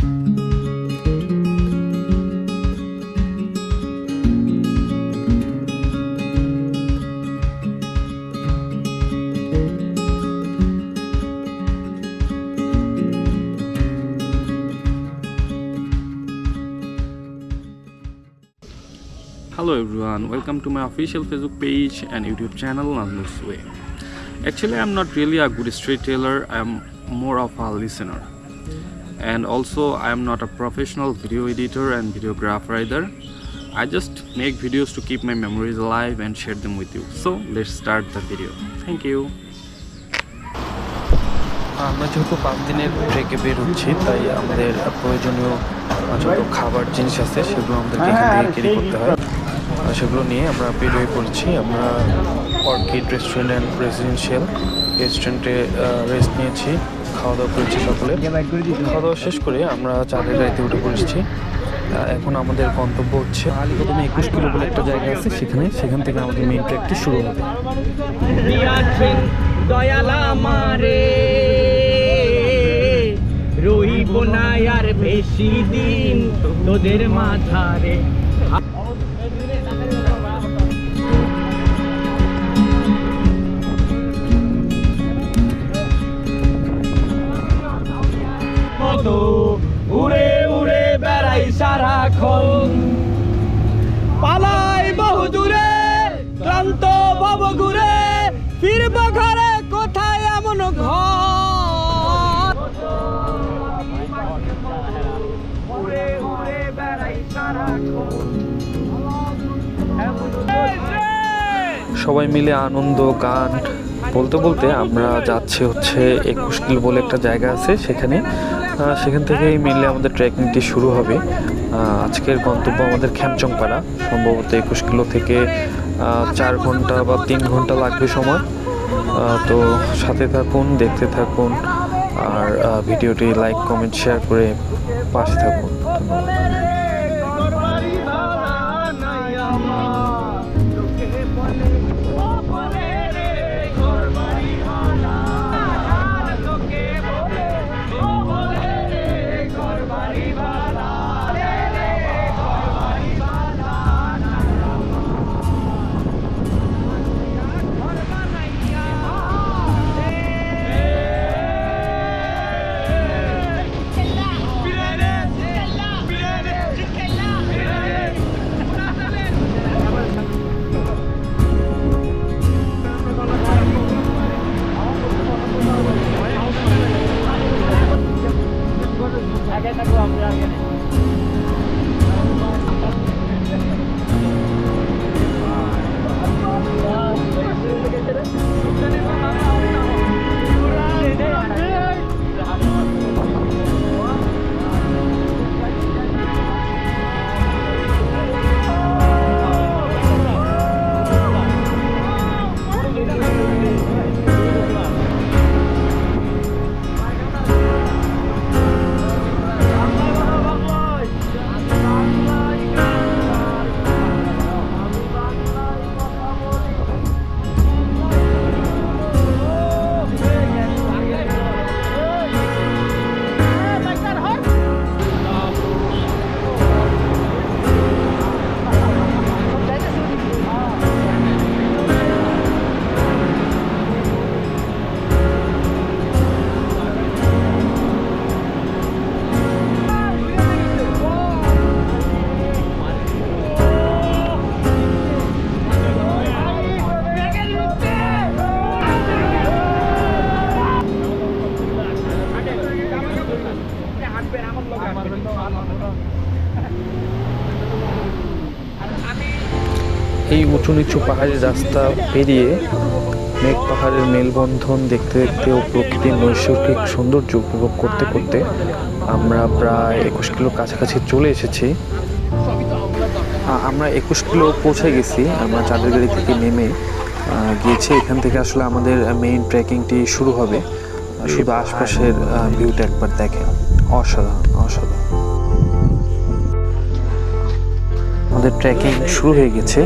Hello everyone, welcome to my official Facebook page and YouTube channel Nazmus Way. Actually, I'm not really a good storyteller, I'm more of a listener. And also, I'm not a professional video editor and videographer either. I just make videos to keep my memories alive and share them with you. So, let's start the video. Thank you. আমরা যেহেতু পাঁচ দিনের ট্রেকে বের হচ্ছি তাই আমাদের প্রয়োজনীয় যত খাবার জিনিস আছে সেগুলো আমাদেরকে এখান থেকে ক্যারি করতে হয় সেগুলো নিয়ে আমরা বের হয়ে পড়েছি আমরা অর্কিড রেস্টুরেন্ট অ্যান্ড রেসিডেন্সিয়াল রেস্টুরেন্টে রেস্ট নিয়েছি খাওয়া দাওয়া করেছি সকলে। খাওয়া দাওয়া শেষ করে আমরা চাঁদের গাড়িতে উঠে পড়েছি। এখন আমাদের গন্তব্য হচ্ছে প্রথমে একুশ কিলো বলে একটা জায়গা আছে সেখানে। সেখান থেকে আমাদের মেইন ট্রেকটি শুরু হবে। রইব না আর বেশি দিন তোদের মাঝারে সারাক্ষণ পালাই বহু দূরে ক্লান্ত ভব ঘুরে ফিরব ঘরে কোথায় এমন ঘর? সবাই মিলে আনন্দ গান বলতে বলতে আমরা যাচ্ছি হচ্ছে একুশ কিলো বলে একটা জায়গা আছে সেখানে। সেখান থেকেই মেনলি আমাদের ট্রেকিংটি শুরু হবে। আজকের গন্তব্য আমাদের খ্যামচংপাড়া। সম্ভবত একুশ কিলো থেকে চার ঘণ্টা বা তিন ঘণ্টা লাগবে সময়। তো সাথে থাকুন, দেখতে থাকুন, আর ভিডিওটি লাইক কমেন্ট শেয়ার করে পাশে থাকুন। ধন্যবাদ। এই উঁচু নিচু পাহাড়ি রাস্তা পেরিয়ে মেঘ পাহাড়ের মেলবন্ধন দেখতে দেখতে ও প্রকৃতির নৈসর্গিক সৌন্দর্য উপভোগ করতে করতে আমরা প্রায় একুশ কিলো কাছাকাছি চলে এসেছি। আমরা একুশ কিলো পৌঁছে গেছি। আমরা চাঁদের গাড়ি থেকে নেমে গিয়েছি। এখান থেকে আসলে আমাদের মেইন ট্রেকিংটি শুরু হবে। শুধু আশপাশের ভিউটা একবার দেখেন। অসাধারণ অসাধারণ। আমাদের ট্রেকিং শুরু হয়ে গেছে।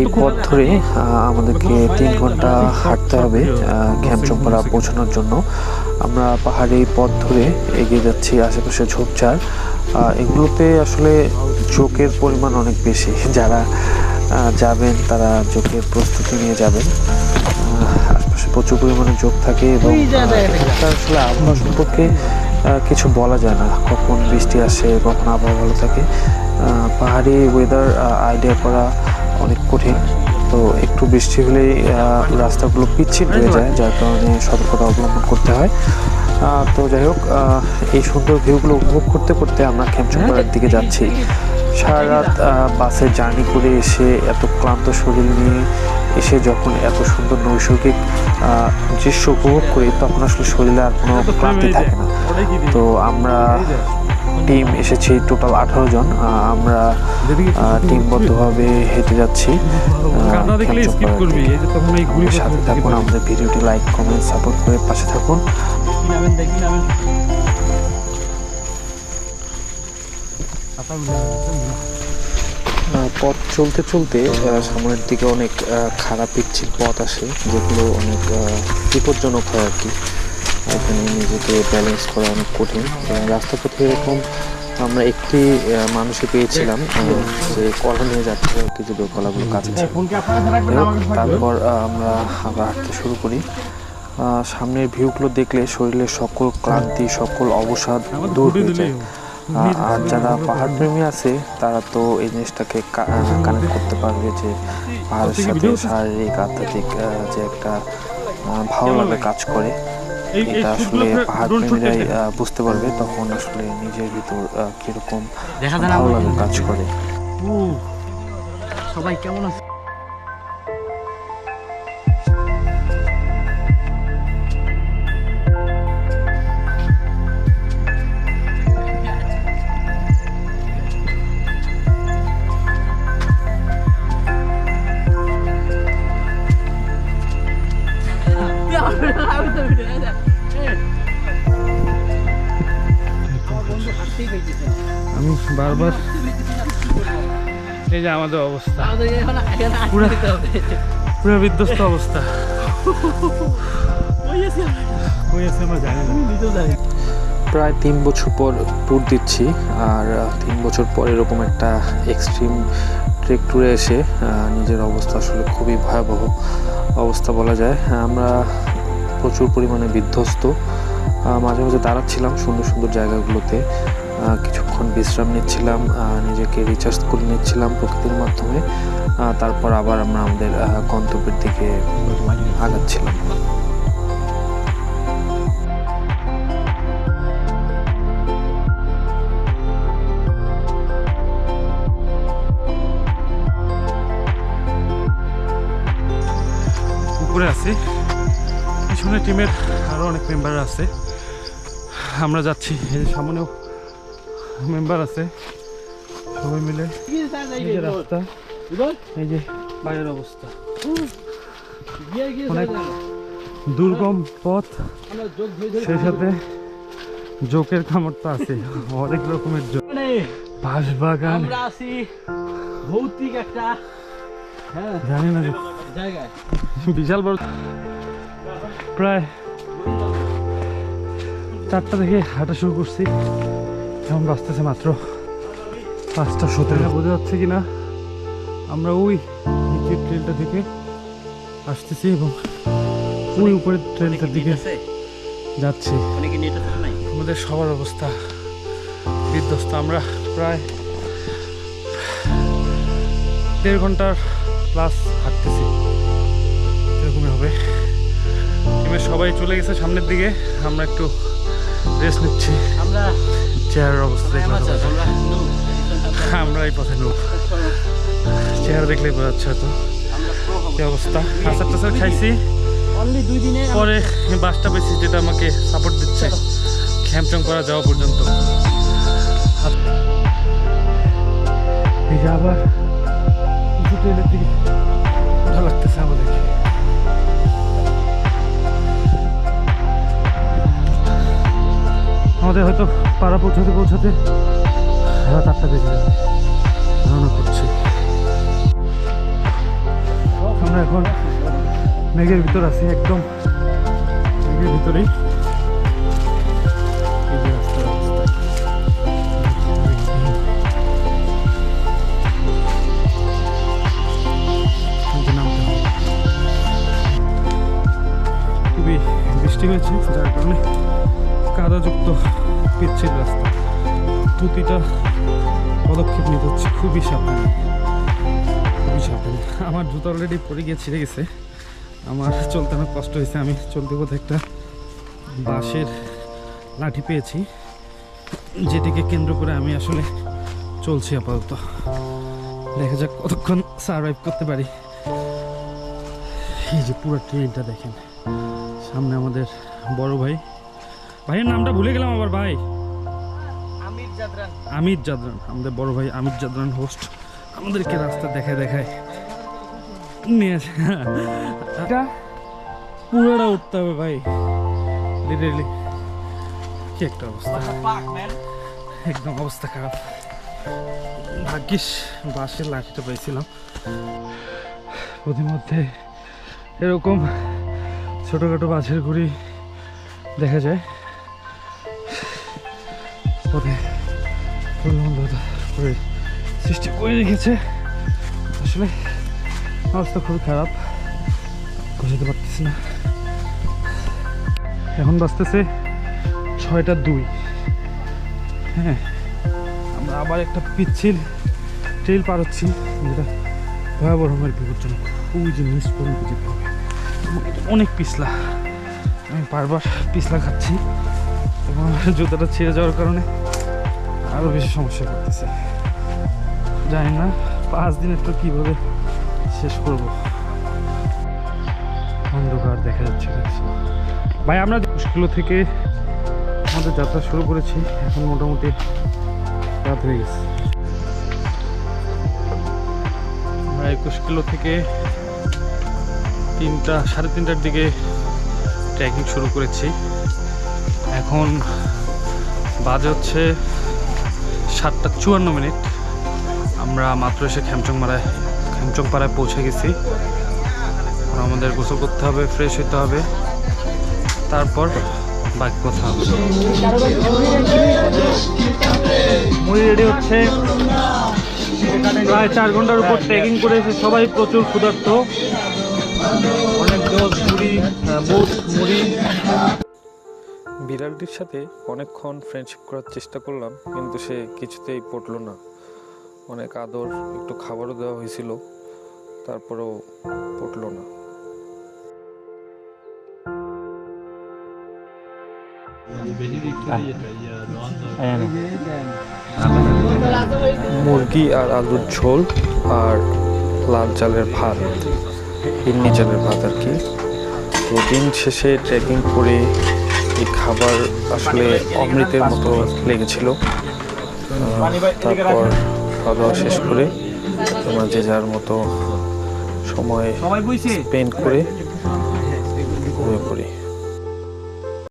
এই পথ ধরে আমাদেরকে তিন ঘণ্টা হাঁটতে হবে ঘ্যামচম্পাড়া পৌঁছানোর জন্য। আমরা পাহাড়ি পথ ধরে এগিয়ে যাচ্ছি, আশেপাশে ঝোপঝাড়। এগুলোতে আসলে চোখের পরিমাণ অনেক বেশি। যারা যাবেন, তারা চোখের প্রস্তুতি নিয়ে যাবেন। আশেপাশে প্রচুর পরিমাণে যোগ থাকে এবং আসলে আবহাওয়া সম্পর্কে কিছু বলা যায় না। কখন বৃষ্টি আসে, কখন আবহাওয়া ভালো থাকে। পাহাড়ি ওয়েদার আইডিয়া করা অনেক কঠিন। তো একটু বৃষ্টি হলেই রাস্তাগুলো পিচ্ছিল হয়ে যায় যার কারণে সতর্কতা অবলম্বন করতে হয়। তো যাই হোক এই সুন্দর ভিউগুলো উপভোগ করতে করতে আমরা খেমচুপাড়ার দিকে যাচ্ছি। সারা রাত বাসে জার্নি করে এসে এত ক্লান্ত শরীর নিয়ে এসে যখন এত সুন্দর নৈসর্গিক দৃশ্য উপভোগ করি তখন আসলে শরীরে আর কোনো ক্লান্তি থাকে না। তো আমরা টিম এসেছি টোটাল আঠারো জন। আমরা টিমবদ্ধভাবে হেঁটে যাচ্ছি। সাথে থাকুন আমাদের ভিডিওটি লাইক কমেন্ট সাপোর্ট করে পাশে থাকুন। পথ চলতে চলতে সামনের দিকে অনেক খারাপ পিচ্ছিল পথ আসে যেগুলো অনেক বিপজ্জনক হয় আর কি। এখানে নিজেকে ব্যালেন্স করা অনেক কঠিন। এবং রাস্তাপথে এরকম আমরা একটি মানুষই পেয়েছিলাম যে কলা নিয়ে যাচ্ছে কলাগুলো কাছে ছিল ফোন কি আপনার সাথে রাখবেন যাই হোক, আমাকে রাখবেন? তারপর আমরা আবার হাঁটতে শুরু করি। সামনের ভিউগুলো দেখলে শরীরের সকল ক্লান্তি সকল অবসাদ দূর হয়ে যায়। আর যারা পাহাড় প্রেমী আছে তারা তো এই জিনিসটাকে কানেক্ট করতে পারবে যে পাহাড়ের সাথে শারীরিক আধ্যাত্মিক যে একটা আহ, ভালো লাগা কাজ করে। এটা আসলে পাহাড় প্রেমীরাই বুঝতে পারবে তখন আসলে নিজের ভিতর আহ, কীরকম দেখা ভালো? লাগা কাজ করে সবাই কেমন আছে আমি বারবার এই যে আমাদের অবস্থা। পুরো বিধ্বস্ত অবস্থা। প্রায় তিন বছর পর ট্যুর দিচ্ছি আর তিন বছর পর এরকম একটা এক্সট্রিম ট্রেক ট্যুরে এসে নিজের অবস্থা আসলে খুবই ভয়াবহ অবস্থা বলা যায়। আমরা প্রচুর পরিমাণে বিধ্বস্ত মাঝে মাঝে দাঁড়াচ্ছিলাম সুন্দর সুন্দর জায়গাগুলোতে। কিছুক্ষণ বিশ্রাম নিচ্ছিলাম নিজেকে রিচার্জ করে নিচ্ছিলাম প্রকৃতির মাধ্যমে তারপর আবার আমরা আমাদের গন্তব্যের দিকে আগাচ্ছিলাম। উপরে আছি। পিছনে টিমের আরও অনেক মেম্বার আছে। আমরা যাচ্ছি সামনেও মেম্বার আছে। সবাই মিলে রাস্তা। এই যে বাইরের অবস্থা। অনেক দুর্গম পথ। সেই সাথে জোকের তো আছে। অনেক রকমের জোক। বাঁশ বাগান ভৌতিক একটা হ্যাঁ জানি না বিশাল বড়। প্রায় চারটা থেকে হাঁটা শুরু করছি। এখন বাঁচতেছে মাত্র পাঁচটা সতেরো। বোঝা যাচ্ছে কি না আমরা ওই নিচের ট্রেনটা থেকে আসতেছি এবং ওই উপরের ট্রেনটার দিকে যাচ্ছি। আমাদের সবার অবস্থা বিধ্বস্ত। আমরা প্রায় দেড় ঘণ্টার প্লাস হাঁটতেছি। এরকমই হবে। টিমের সবাই চলে গেছে সামনের দিকে। আমরা একটু রেস্ট নিচ্ছি। আমরা চেয়ারের অবস্থা দেখলে আমরা যায়। আমরা এই পথে লোক চেহারা দেখলেই বোঝা যাচ্ছে হয়তো কি অবস্থা? আচার টাচার খাইছি। পরে বাসটা পেয়েছি যেটা আমাকে সাপোর্ট দিচ্ছে। খ্যামচং করা যাওয়া পর্যন্ত। আবার উঁচু ট্রেনের দিকে ওঠা লাগতেছে আমাদের হয়তো পাড়া পৌঁছাতে পৌঁছাতে রাত আটটা বেজে যাবে ধারণা করছি। আমরা এখন মেঘের ভিতর আছি, একদম মেঘের ভিতরেই। বৃষ্টি হয়েছে, যার কারণে কাদাযুক্ত পিচ্ছিল রাস্তা। প্রতিটা পদক্ষেপ নিতে হচ্ছে। খুবই সাবধানে। খুবই সাবধানে। আমার জুতো অলরেডি পরে গিয়ে ছিঁড়ে গেছে। আমার চলতে অনেক কষ্ট হয়েছে। আমি চলতে কোথাও একটা বাঁশের লাঠি পেয়েছি, যেটিকে কেন্দ্র করে আমি আসলে চলছি আপাতত। দেখা যাক কতক্ষণ সার্ভাইভ করতে পারি। এই যে পুরো ট্রেনটা দেখেন। সামনে আমাদের বড় ভাই ভাইয়ের নামটা ভুলে গেলাম আবার ভাই। আমির জাদরান। আমির জাদরান আমাদের বড় ভাই আমির জাদরান হোস্ট আমাদেরকে রাস্তা দেখায় দেখায় নিয়ে। এটা পুরোটা উঠতে হবে ভাই। লিটারেলি কি একটা অবস্থা। একদম অবস্থা খারাপ। ভাগ্যিস বাসের লাঠিটা পেয়েছিলাম। প্রতিমধ্যে এরকম ছোটোখাটো বাসের ঘুড়ি দেখা যায়। পথে করে সৃষ্টি করে রেখেছে। আসলে অবস্থা খুবই খারাপ। বোঝাতে পারতেছি না। এখন বাঁচতেছে ছয়টা দুই। হ্যাঁ আমরা আবার একটা পিচ্ছিল ট্রেল পার হচ্ছি। যেটা ভয়াবহ রকমের বিপজ্জনক। ওই যে মিস যেতে এটা অনেক পিছলা। আমি বারবার পিছলা খাচ্ছি। এবং জুতাটা ছিঁড়ে যাওয়ার কারণে আরও বেশি সমস্যা করতেছে। জানি না, পাঁচ দিনের তো কীভাবে শেষ করব। অন্ধকার দেখা যাচ্ছে ভাই, আমরা স্কুল থেকে আমাদের যাত্রা শুরু করেছি, এখন মোটামুটি রাত হয়ে গেছে। আমরা একুশ কিলো থেকে তিনটা, সাড়ে তিনটার দিকে ট্রেকিং শুরু করেছি। এখন বাজে হচ্ছে সাতটা চুয়ান্ন মিনিট। আমরা মাত্র এসে মারায় খ্যামচং পাড়ায় পৌঁছে গেছি। আমাদের গোসল করতে হবে ফ্রেশ হতে হবে। তারপর বাকি কথা হবে। মুড়ি রেডি হচ্ছে। প্রায় চার ঘণ্টার উপর ট্রেকিং করে এসে সবাই প্রচুর ক্ষুধার্ত। অনেক দোষ মুড়ি বুট মুড়ি। বিড়ালটির সাথে অনেকক্ষণ ফ্রেন্ডশিপ করার চেষ্টা করলাম, কিন্তু সে কিছুতেই পটলো না। অনেক আদর, একটু খাবারও দেওয়া হয়েছিল, তারপরেও পটলো না। মুরগি আর আলুর ঝোল আর লাল চালের ভাত। ইন্নি চালের ভাত আর কি। তো দিন শেষে ট্রেকিং করে এই খাবার আসলে অমৃতের মতো লেগেছিল। তারপর খাওয়া দাওয়া শেষ করে তোমরা যে যার মতো সময় স্পেন্ড করে ঘুরে পড়ি।